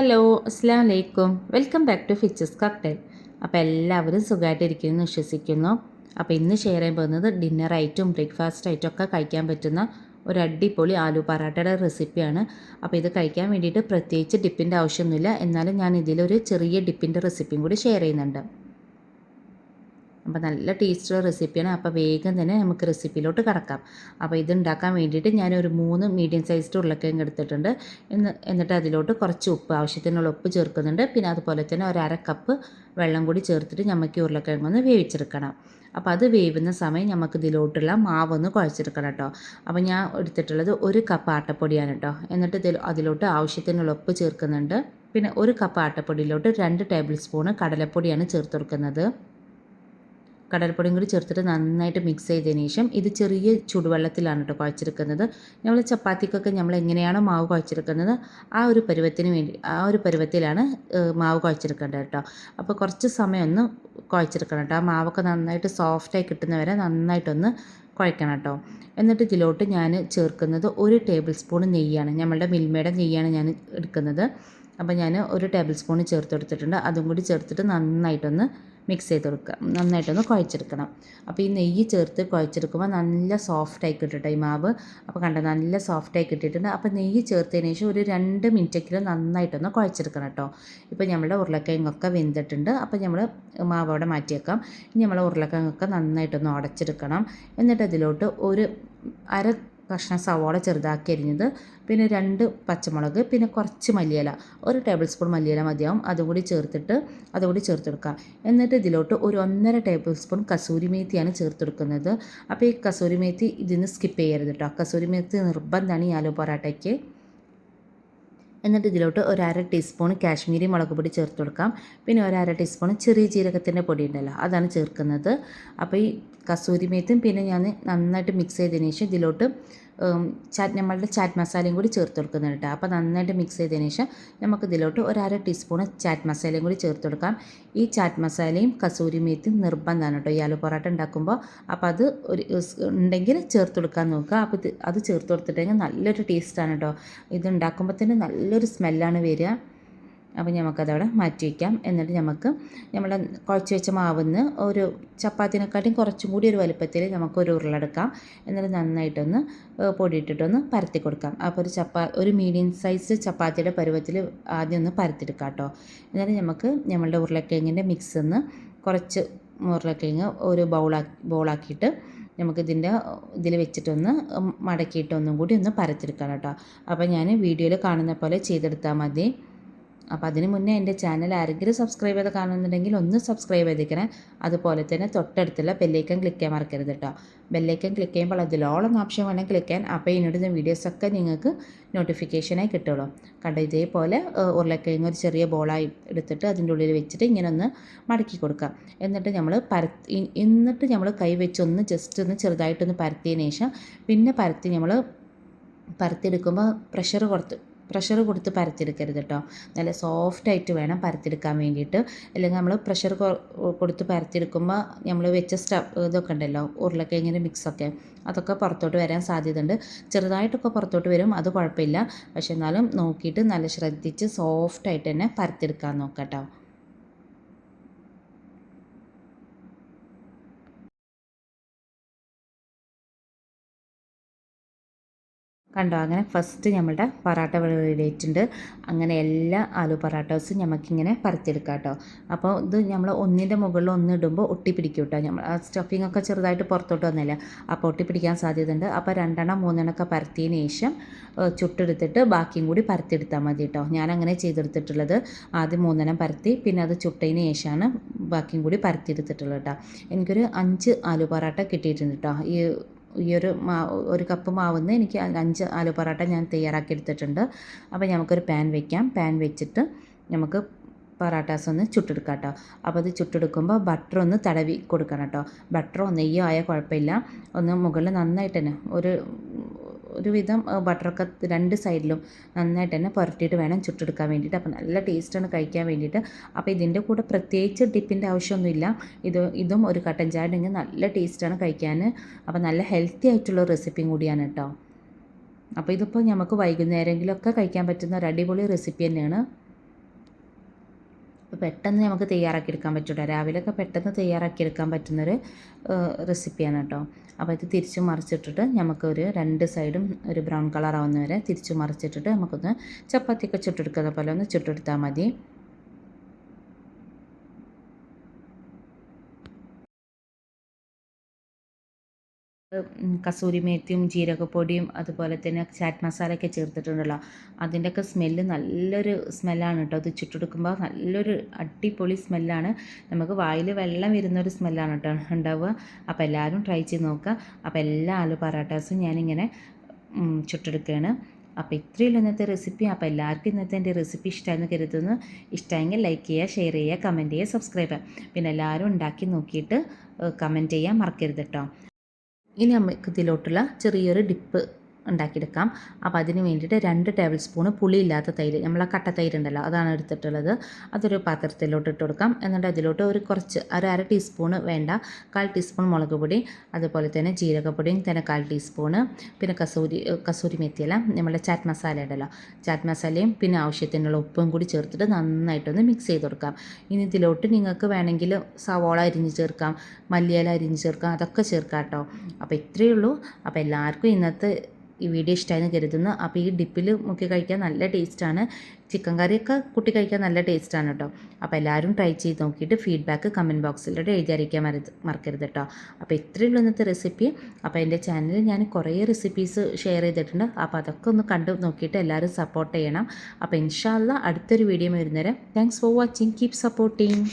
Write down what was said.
Hello അസ്സാം വലൈക്കും welcome back to ഫിച്ചസ് കോക്ടെയിൽ അപ്പോൾ എല്ലാവരും സുഖമായിട്ടിരിക്കുന്നു വിശ്വസിക്കുന്നു. അപ്പോൾ ഇന്ന് ഷെയർ ചെയ്യാൻ പോകുന്നത് ഡിന്നർ ഐറ്റം ബ്രേക്ക്ഫാസ്റ്റ് ഐറ്റം ഒക്കെ കഴിക്കാൻ പറ്റുന്ന ഒരു അടിപൊളി ആലു പറാട്ടയുടെ റെസിപ്പിയാണ്. അപ്പോൾ ഇത് കഴിക്കാൻ വേണ്ടിയിട്ട് പ്രത്യേകിച്ച് ഡിപ്പിന്റെ ആവശ്യമൊന്നുമില്ല. എന്നാലും ഞാൻ ഇതിലൊരു ചെറിയ ഡിപ്പിന്റെ റെസിപ്പിയും കൂടി ഷെയർ ചെയ്യുന്നുണ്ട്. അപ്പോൾ നല്ല ടേസ്റ്റുള്ള റെസിപ്പിയാണ് അപ്പോൾ വേഗം തന്നെ നമുക്ക് റെസിപ്പിയിലോട്ട് കടക്കാം. അപ്പോൾ ഇതുണ്ടാക്കാൻ വേണ്ടിയിട്ട് ഞാനൊരു മൂന്ന് മീഡിയം സൈസ്ഡ് ഉരുളക്കിഴങ്ങ് എടുത്തിട്ടുണ്ട്. എന്ന് എന്നിട്ട് അതിലോട്ട് കുറച്ച് ഉപ്പ് ആവശ്യത്തിനുള്ള ഉപ്പ് ചേർക്കുന്നുണ്ട്. പിന്നെ അതുപോലെ തന്നെ ഒരു അര കപ്പ് വെള്ളം കൂടി ചേർത്തിട്ട് നമുക്ക് ഉരുളക്കിഴങ്ങ് ഒന്ന് വേവിച്ചെടുക്കണം. അപ്പോൾ അത് വേവുന്ന സമയം നമുക്ക് ഇതിലോട്ടുള്ള മാവൊന്ന് കുഴച്ചെടുക്കണം കേട്ടോ. അപ്പോൾ ഞാൻ എടുത്തിട്ടുള്ളത് ഒരു കപ്പ് ആട്ടപ്പൊടിയാണ് കേട്ടോ. എന്നിട്ട് ഇതിൽ അതിലോട്ട് ആവശ്യത്തിനുള്ള ഉപ്പ് ചേർക്കുന്നുണ്ട്. പിന്നെ ഒരു കപ്പ് ആട്ടപ്പൊടിയിലോട്ട് രണ്ട് ടേബിൾ സ്പൂണ് കടലപ്പൊടിയാണ് ചേർത്ത് കൊടുക്കുന്നത്. കടൽപ്പൊടിയും കൂടി ചേർത്തിട്ട് നന്നായിട്ട് മിക്സ് ചെയ്തതിന് ശേഷം ഇത് ചെറിയ ചൂടുവെള്ളത്തിലാണ് കേട്ടോ കുഴച്ചെടുക്കുന്നത്. നമ്മൾ ചപ്പാത്തിക്കൊക്കെ നമ്മൾ എങ്ങനെയാണോ മാവ് കുഴച്ചെടുക്കുന്നത് ആ ഒരു പരുവത്തിന് വേണ്ടി ആ ഒരു പരുവത്തിലാണ് മാവ് കുഴച്ചെടുക്കേണ്ടത് കേട്ടോ അപ്പോൾ കുറച്ച് സമയമൊന്ന് കുഴച്ചെടുക്കണം കേട്ടോ ആ മാവൊക്കെ നന്നായിട്ട് സോഫ്റ്റായി കിട്ടുന്നവരെ നന്നായിട്ടൊന്ന് കുഴക്കണം കേട്ടോ എന്നിട്ട് ഇതിലോട്ട് ഞാൻ ചേർക്കുന്നത് ഒരു ടേബിൾ സ്പൂൺ നെയ്യാണ്. നമ്മളുടെ മിൽമയുടെ നെയ്യാണ് ഞാൻ എടുക്കുന്നത്. അപ്പോൾ ഞാൻ ഒരു ടേബിൾ സ്പൂൺ ചേർത്ത് കൊടുത്തിട്ടുണ്ട് അതും കൂടി ചേർത്തിട്ട് നന്നായിട്ടൊന്ന് മിക്സ് ചെയ്ത് കൊടുക്കുക. നന്നായിട്ടൊന്ന് കുഴച്ചെടുക്കണം. അപ്പോൾ ഈ നെയ്യ് ചേർത്ത് കുഴച്ചെടുക്കുമ്പോൾ നല്ല സോഫ്റ്റായി കിട്ടും ഈ മാവ്. അപ്പോൾ കണ്ട നല്ല സോഫ്റ്റായി കിട്ടിയിട്ടുണ്ട്. അപ്പോൾ നെയ്യ് ചേർത്തതിന് ശേഷം ഒരു രണ്ട് മിനിറ്റെങ്കിലും നന്നായിട്ടൊന്ന് കുഴച്ചെടുക്കണം കേട്ടോ. ഇപ്പോൾ നമ്മുടെ ഉരുളക്കിഴങ്ങൊക്കെ വെന്തിട്ടുണ്ട്. അപ്പോൾ നമ്മൾ മാവ് അവിടെ മാറ്റിയേക്കാം. ഇനി നമ്മൾ ഉരുളക്കിഴങ്ങൊക്കെ നന്നായിട്ടൊന്ന് ഉടച്ചെടുക്കണം. എന്നിട്ട് അതിലോട്ട് ഒരു അര കഷ്ണം സവാള ചെറുതാക്കി അരിഞ്ഞത്. പിന്നെ രണ്ട് പച്ചമുളക് പിന്നെ കുറച്ച് മല്ലിയില. ഒരു ടേബിൾ സ്പൂൺ മല്ലിയില മതിയാവും. അതും കൂടി ചേർത്തിട്ട് അതും കൂടി ചേർത്തെടുക്കുക എന്നിട്ട് ഇതിലോട്ട് ഒരു ഒന്നര ടേബിൾ സ്പൂൺ കസൂരി മേത്തിയാണ് ചേർത്തെടുക്കുന്നത്. അപ്പോൾ ഈ കസൂരി മേത്തി ഇതിന് സ്കിപ്പ് ചെയ്യരുത് കേട്ടോ കസൂരി മേത്തി നിർബന്ധമാണ് ഈ ആലു പൊറാട്ടയ്ക്ക്. എന്നിട്ട് ഇതിലോട്ട് ഒരു അര ടീസ്പൂൺ കാശ്മീരി മുളക് പൊടി ചേർത്ത് കൊടുക്കാം പിന്നെ ഒരു അര ടീസ്പൂൺ ചെറിയ ജീരകത്തിന്റെ പൊടി ഉണ്ടല്ലോ അതാണ് ചേർക്കുന്നത്. അപ്പോൾ ഈ കസൂരി മേത്തും പിന്നെ ഞാൻ നന്നായിട്ട് മിക്സ് ചെയ്തതിന് ശേഷം ഇതിലോട്ട് ചാറ്റ് നമ്മളുടെ ചാറ്റ് മസാലയും കൂടി ചേർത്ത് കൊടുക്കുന്നുണ്ട് കേട്ടോ. അപ്പോൾ നന്നായിട്ട് മിക്സ് ചെയ്തതിന് ശേഷം നമുക്ക് ഇതിലോട്ട് ഒരു അര ടീസ്പൂൺ ചാറ്റ് മസാലയും കൂടി ചേർത്ത് കൊടുക്കാം. ഈ ചാറ്റ് മസാലയും കസൂരി മേത്തും നിർബന്ധമാണ് കേട്ടോ. ഈ ആലു പൊറോട്ട ഉണ്ടാക്കുമ്പോൾ അപ്പോൾ അത് ഒരു ഉണ്ടെങ്കിൽ ചേർത്ത് കൊടുക്കാൻ നോക്കുക. അപ്പോൾ ഇത് അത് ചേർത്ത് കൊടുത്തിട്ടുണ്ടെങ്കിൽ നല്ലൊരു ടേസ്റ്റാണ് കേട്ടോ. ഇത് ഉണ്ടാക്കുമ്പോൾ തന്നെ നല്ലൊരു സ്മെല്ലാണ് വരിക. അപ്പോൾ നമുക്കതവിടെ മാറ്റി വയ്ക്കാം. എന്നിട്ട് നമുക്ക് നമ്മൾ കുഴച്ച് വെച്ച മാവിന്ന് ഒരു ചപ്പാത്തിനെക്കാട്ടിയും കുറച്ചും കൂടി ഒരു വലുപ്പത്തിൽ നമുക്കൊരു ഉരുളെടുക്കാം. എന്നിട്ട് നന്നായിട്ടൊന്ന് പൊടിയിട്ടിട്ടൊന്ന് പരത്തി കൊടുക്കാം അപ്പോൾ ഒരു ചപ്പാ ഒരു മീഡിയം സൈസ് ചപ്പാത്തിയുടെ പരുവത്തിൽ ആദ്യം ഒന്ന് പരത്തിയെടുക്കാം കേട്ടോ എന്നിട്ട് നമുക്ക് നമ്മളുടെ ഉരുളക്കിഴങ്ങിന്റെ മിക്സ് ഒന്ന് കുറച്ച് ഉരുളക്കിഴങ്ങ് ഒരു ബൗളാക്കി ബൗളാക്കിയിട്ട് നമുക്കിതിന്റെ ഇതിൽ വെച്ചിട്ടൊന്ന് മടക്കിയിട്ട് ഒന്നും കൂടി ഒന്ന് പരത്തിയെടുക്കാം കേട്ടോ അപ്പോൾ ഞാൻ വീഡിയോയിൽ കാണുന്ന പോലെ ചെയ്തെടുത്താൽ മതി. അപ്പോൾ അതിന് മുന്നേ എന്റെ ചാനൽ ആരെങ്കിലും സബ്സ്ക്രൈബ് ചെയ്ത് കാണുന്നുണ്ടെങ്കിൽ ഒന്ന് സബ്സ്ക്രൈബ് ചെയ്തിരിക്കണേ അതുപോലെ തന്നെ തൊട്ടടുത്തുള്ള ബെല്ലൈക്കൻ ക്ലിക്ക് ചെയ്യാൻ മറക്കരുത് കേട്ടോ ബെല്ലൈക്കൻ ക്ലിക്ക് ചെയ്യുമ്പോൾ അതിലോളം ഓപ്ഷൻ വേണം ക്ലിക്ക് ചെയ്യാൻ. അപ്പോൾ ഇതിനോട് വീഡിയോസൊക്കെ നിങ്ങൾക്ക് നോട്ടിഫിക്കേഷനായി കിട്ടുള്ളൂ. കണ്ടോ ഇതേപോലെ ഉരുളക്കിഴങ്ങ് ഒരു ചെറിയ ബോളായി എടുത്തിട്ട് അതിന്റെ ഉള്ളിൽ വെച്ചിട്ട് ഇങ്ങനെ ഒന്ന് മടക്കി കൊടുക്കാം എന്നിട്ട് നമ്മൾ പരത്തി എന്നിട്ട് നമ്മൾ കൈ വെച്ച് ഒന്ന് ജസ്റ്റ് ഒന്ന് ചെറുതായിട്ടൊന്ന് പരത്തിയതിന് ശേഷം പിന്നെ പരത്തി നമ്മൾ പരത്തിയെടുക്കുമ്പോൾ പ്രഷർ കൊടുത്ത് പ്രഷർ കൊടുത്ത് പരത്തിയെടുക്കരുത് കേട്ടോ നല്ല സോഫ്റ്റായിട്ട് വേണം പരത്തിയെടുക്കാൻ വേണ്ടിയിട്ട്. അല്ലെങ്കിൽ നമ്മൾ പ്രഷർ കൊടുത്ത് പരത്തിയെടുക്കുമ്പോൾ നമ്മൾ വെച്ച സ്റ്റഫ് ഇതൊക്കെ ഉണ്ടല്ലോ ഉരുളക്കിഴങ്ങിന്റെ മിക്സൊക്കെ അതൊക്കെ പുറത്തോട്ട് വരാൻ സാധ്യതയുണ്ട്. ചെറുതായിട്ടൊക്കെ പുറത്തോട്ട് വരും അത് കുഴപ്പമില്ല. പക്ഷെ എന്നാലും നോക്കിയിട്ട് നല്ല ശ്രദ്ധിച്ച് സോഫ്റ്റായിട്ട് തന്നെ പരത്തിയെടുക്കാൻ നോക്കാം കേട്ടോ കണ്ടോ? അങ്ങനെ ഫസ്റ്റ് നമ്മളുടെ പൊറാട്ട റെഡി ആയിട്ടുണ്ട് അങ്ങനെ എല്ലാ ആലു പൊറാട്ടോസും നമുക്കിങ്ങനെ പരത്തിയെടുക്കാം കേട്ടോ. അപ്പോൾ ഇത് നമ്മൾ ഒന്നിന്റെ മുകളിൽ ഒന്ന് ഇടുമ്പോൾ ഒട്ടിപ്പിടിക്കും കേട്ടോ. നമ്മൾ ആ സ്റ്റഫിംഗ് ഒക്കെ ചെറുതായിട്ട് പുറത്തോട്ട് വന്നില്ല? അപ്പോൾ ഒട്ടി പിടിക്കാൻ സാധ്യതയുണ്ട്. അപ്പോൾ രണ്ടെണ്ണം മൂന്നെണ്ണം ഒക്കെ പരത്തിയതിന് ശേഷം ചുട്ടെടുത്തിട്ട് ബാക്കിയും കൂടി പരത്തിയെടുത്താൽ മതി കേട്ടോ. ഞാൻ അങ്ങനെ ചെയ്തെടുത്തിട്ടുള്ളത്. ആദ്യം മൂന്നെണ്ണം പരത്തി പിന്നെ അത് ചുട്ടതിന് ശേഷമാണ് ബാക്കിയും കൂടി പരത്തിയെടുത്തിട്ടുള്ളത് കേട്ടോ. എനിക്കൊരു അഞ്ച് ആലു പൊറാട്ട കിട്ടിയിട്ടുണ്ട് കേട്ടോ. ഈ ഈ ഒരു മാ ഒരു കപ്പ് മാവുന്ന് എനിക്ക് അഞ്ച് ആലു പൊറോട്ട ഞാൻ തയ്യാറാക്കി എടുത്തിട്ടുണ്ട് അപ്പോൾ നമുക്കൊരു പാൻ വെക്കാം. പാൻ വെച്ചിട്ട് നമുക്ക് പൊറാട്ടാസ് ഒന്ന് ചുട്ടെടുക്കാം കേട്ടോ അപ്പോൾ അത് ചുട്ടെടുക്കുമ്പോൾ ബട്ടർ ഒന്ന് തടവി കൊടുക്കണം കേട്ടോ ബട്ടറോ നെയ്യോ ആയാൽ കുഴപ്പമില്ല. ഒന്ന് മുകളിൽ നന്നായിട്ട് തന്നെ ഒരു ഒരുവിധം ബട്ടറൊക്കെ രണ്ട് സൈഡിലും നന്നായിട്ട് തന്നെ പുരട്ടിയിട്ട് വേണം ചുട്ടെടുക്കാൻ വേണ്ടിയിട്ട്. അപ്പോൾ നല്ല ടേസ്റ്റാണ് കഴിക്കാൻ വേണ്ടിയിട്ട്. അപ്പോൾ ഇതിന്റെ കൂടെ പ്രത്യേകിച്ച് ഡിപ്പിന്റെ ആവശ്യമൊന്നുമില്ല. ഇത് ഇതും ഒരു കട്ടൻ ചായ നല്ല ടേസ്റ്റാണ് കഴിക്കാൻ. അപ്പോൾ നല്ല ഹെൽത്തി ആയിട്ടുള്ള റെസിപ്പിയും കൂടിയാണ് കേട്ടോ. അപ്പോൾ ഇതിപ്പോൾ നമുക്ക് വൈകുന്നേരമെങ്കിലൊക്കെ കഴിക്കാൻ പറ്റുന്ന ഒരു അടിപൊളി റെസിപ്പി തന്നെയാണ്. അപ്പോൾ പെട്ടെന്ന് നമുക്ക് തയ്യാറാക്കിയെടുക്കാൻ പറ്റൂട്ടോ. രാവിലെയൊക്കെ പെട്ടെന്ന് തയ്യാറാക്കി തയ്യാറാക്കിയെടുക്കാൻ പറ്റുന്നൊരു റെസിപ്പിയാണ് കേട്ടോ. അപ്പോൾ ഇത് തിരിച്ച് മറിച്ചിട്ടിട്ട് നമുക്കൊരു രണ്ട് സൈഡും ഒരു ബ്രൗൺ കളർ ആവുന്ന വരെ തിരിച്ച് മറിച്ചിട്ടിട്ട് നമുക്കൊന്ന് ചപ്പാത്തിയൊക്കെ ചുട്ടെടുക്കുന്ന പോലെ ഒന്ന് ചുട്ടെടുത്താൽ മതി. കസൂരി മേത്തിയും ജീരകപ്പൊടിയും അതുപോലെ തന്നെ ചാറ്റ് മസാലയൊക്കെ ചേർത്തിട്ടുണ്ടല്ലോ. അതിന്റെയൊക്കെ സ്മെല്ല് നല്ലൊരു സ്മെല്ലാണ് കേട്ടോ. അത് ചുട്ടെടുക്കുമ്പോൾ നല്ലൊരു അടിപൊളി സ്മെല്ലാണ് നമുക്ക് വായിൽ വെള്ളം വരുന്നൊരു സ്മെല്ലാണ് കേട്ടോ ഉണ്ടാവുക. അപ്പോൾ എല്ലാവരും ട്രൈ ചെയ്ത് നോക്കുക. അപ്പോൾ എല്ലാ ആലു പറാട്ടാസും ഞാനിങ്ങനെ ചുട്ടെടുക്കുകയാണ്. അപ്പോൾ ഇത്രയുള്ള ഇന്നത്തെ റെസിപ്പി അപ്പോൾ എല്ലാവർക്കും ഇന്നത്തെ എന്റെ റെസിപ്പി ഇഷ്ടമായെന്ന് കരുതുന്നു. ഇഷ്ടമെങ്കിൽ ലൈക്ക് ചെയ്യുക ഷെയർ ചെയ്യുക കമന്റ് ചെയ്യുക സബ്സ്ക്രൈബ് ചെയ്യുക. പിന്നെ എല്ലാവരും ഉണ്ടാക്കി നോക്കിയിട്ട് കമന്റ് ചെയ്യാൻ മറക്കരുത് കേട്ടോ. ഇനി നമുക്ക് ഇതിലോട്ടുള്ള ചെറിയൊരു ഡിപ്പ് ഉണ്ടാക്കിയെടുക്കാം. അപ്പോൾ അതിന് വേണ്ടിയിട്ട് രണ്ട് ടേബിൾ സ്പൂണ് പുളിയില്ലാത്ത തൈര് നമ്മൾ ആ കട്ട തൈര് ഉണ്ടല്ലോ അതാണ് എടുത്തിട്ടുള്ളത്. അതൊരു പാത്രത്തിലോട്ട് ഇട്ട് കൊടുക്കാം. എന്നിട്ട് അതിലോട്ട് ഒരു കുറച്ച് ഒരു അര ടീസ്പൂണ് വേണ്ട കാൽ ടീസ്പൂൺ മുളക് പൊടി അതുപോലെ തന്നെ ജീരകപ്പൊടിയും തന്നെ കാൽ ടീസ്പൂണ് പിന്നെ കസൂരി കസൂരി മെത്തിയല്ല നമ്മുടെ ചാറ്റ് മസാല ഉണ്ടല്ലോ. ചാറ്റ് മസാലയും പിന്നെ ആവശ്യത്തിനുള്ള ഉപ്പും കൂടി ചേർത്തിട്ട് നന്നായിട്ടൊന്ന് മിക്സ് ചെയ്ത് കൊടുക്കാം. ഇനി ഇതിലോട്ട് നിങ്ങൾക്ക് വേണമെങ്കിൽ സവോള അരിഞ്ഞ് ചേർക്കാം മല്ലിയില അരിഞ്ഞ് ചേർക്കാം അതൊക്കെ ചേർക്കാം കേട്ടോ. അപ്പോൾ ഇത്രയേ ഉള്ളൂ. അപ്പോൾ എല്ലാവർക്കും ഇന്നത്തെ ഈ വീഡിയോ ഇഷ്ടമായെന്ന് കരുതുന്നു. അപ്പോൾ ഈ ഡിപ്പിൽ മുക്കി കഴിക്കാൻ നല്ല ടേസ്റ്റാണ്. ചിക്കൻ കറിയൊക്കെ കുട്ടി കഴിക്കാൻ നല്ല ടേസ്റ്റാണ് കേട്ടോ അപ്പോൾ എല്ലാവരും ട്രൈ ചെയ്ത് നോക്കിയിട്ട് ഫീഡ്ബാക്ക് കമന്റ് ബോക്സിലൂടെ എഴുതി അറിയിക്കാൻ മറക്കരുത് കേട്ടോ അപ്പോൾ ഇത്രയേ ഉള്ളൂ ഇന്നത്തെ റെസിപ്പി. അപ്പോൾ എന്റെ ചാനലിൽ ഞാൻ കുറേ റെസിപ്പീസ് ഷെയർ ചെയ്തിട്ടുണ്ട്. അപ്പോൾ അതൊക്കെ ഒന്ന് കണ്ടു നോക്കിയിട്ട് എല്ലാവരും സപ്പോർട്ട് ചെയ്യണം. അപ്പോൾ ഇൻഷാല്ല അടുത്തൊരു video വരുന്നേരം thanks for watching keep supporting